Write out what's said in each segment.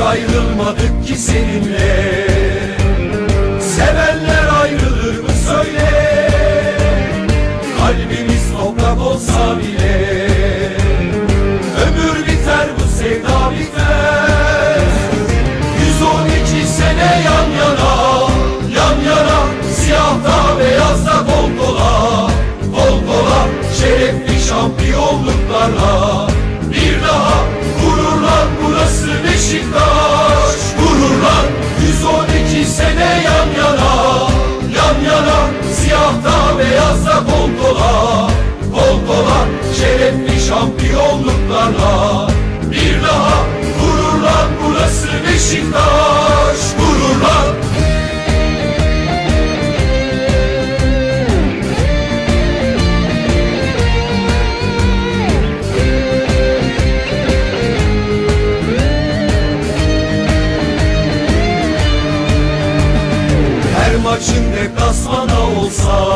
ayrılmadık ki seninle. Sevenler ayrılır mı söyle. Kalbimiz toprak olsa bile. Ömür biter bu sevda biter. 112 sene yan yana Yan yana. Siyahta beyazda kol kola. Kol kola şerefli şampiyonluklarla. Beşiktaş Gururlan 112 sene yan yana Yan yana Siyahta beyazda kol kola Kol kola Bir daha gururlan burası Beşiktaş Gururlan deplasmana olsa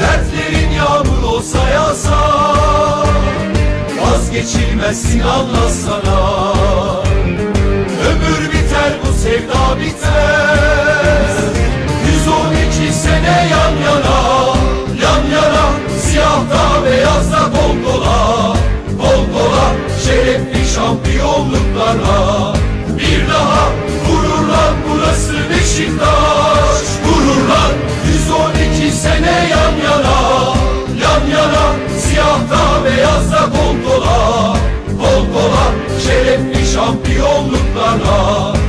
Dertlerin yağmur olsa yağsa Vazgeçilmezsin anlasana Ömür biter bu sevda bitmez 112 sene yan yana Yan yana Siyahta beyazda kol kola. Kol kola Şerefli şampiyonluklarla Bir daha gururlan burası Beşiktaş Kola Kol kola Şerefli şampiyonluklarla